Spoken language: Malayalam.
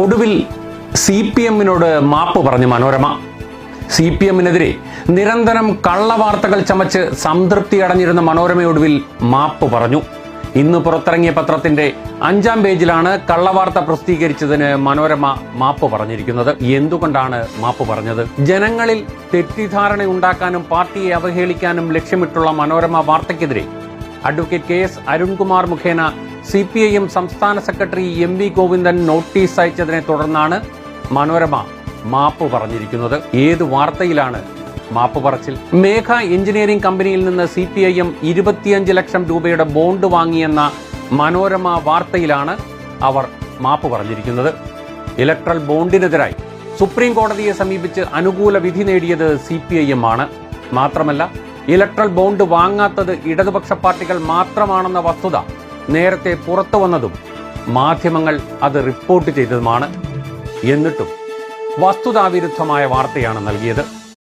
ഒടുവിൽ സി പി എമ്മിനോട് മാപ്പ് പറഞ്ഞു മനോരമ. സി പി എമ്മിനെതിരെ നിരന്തരം കള്ളവാർത്തകൾ ചമച്ച് സംതൃപ്തി അടഞ്ഞിരുന്ന മനോരമയൊടുവിൽ മാപ്പ് പറഞ്ഞു. ഇന്ന് പുറത്തിറങ്ങിയ പത്രത്തിന്റെ അഞ്ചാം പേജിലാണ് കള്ളവാർത്ത പ്രസിദ്ധീകരിച്ചതിന് മനോരമ മാപ്പ് പറഞ്ഞിരിക്കുന്നത്. എന്തുകൊണ്ടാണ് മാപ്പ് പറഞ്ഞത്? ജനങ്ങളിൽ തെറ്റിദ്ധാരണ ഉണ്ടാക്കാനും പാർട്ടിയെ അവഹേളിക്കാനും ലക്ഷ്യമിട്ടുള്ള മനോരമ വാർത്തയ്ക്കെതിരെ അഡ്വക്കേറ്റ് കെ എസ് അരുൺകുമാർ മുഖേന സി പി ഐ എം സംസ്ഥാന secretary M V Govindan notice അയച്ചതിനെ തുടർന്നാണ് മനോരമ മാപ്പ് പറഞ്ഞിരിക്കുന്നത്. ഏത് വാർത്തയിലാണ് മാപ്പ് പറച്ചിൽ? മേഘ എഞ്ചിനീയറിംഗ് കമ്പനിയിൽ നിന്ന് സി പി ഐ എം ഇരുപത്തിയഞ്ച് ലക്ഷം രൂപയുടെ ബോണ്ട് വാങ്ങിയെന്ന മനോരമ വാർത്തയിലാണ് അവർ മാപ്പ് പറഞ്ഞിരിക്കുന്നത്. ഇലക്ട്രൽ ബോണ്ടിനെതിരായി സുപ്രീം കോടതിയെ സമീപിച്ച് അനുകൂല വിധി നേടിയത് സി പി ഐ എം ആണ്. മാത്രമല്ല ഇലക്ട്രൽ ബോണ്ട് വാങ്ങാത്തത് ഇടതുപക്ഷ പാർട്ടികൾ മാത്രമാണെന്ന വസ്തുത നേരത്തെ പുറത്തു വന്നതും മാധ്യമങ്ങൾ അത് റിപ്പോർട്ട് ചെയ്തതുമാണ്. എന്നിട്ടും വസ്തുതാവിരുദ്ധമായ വാർത്തയാണ് നൽകിയത്.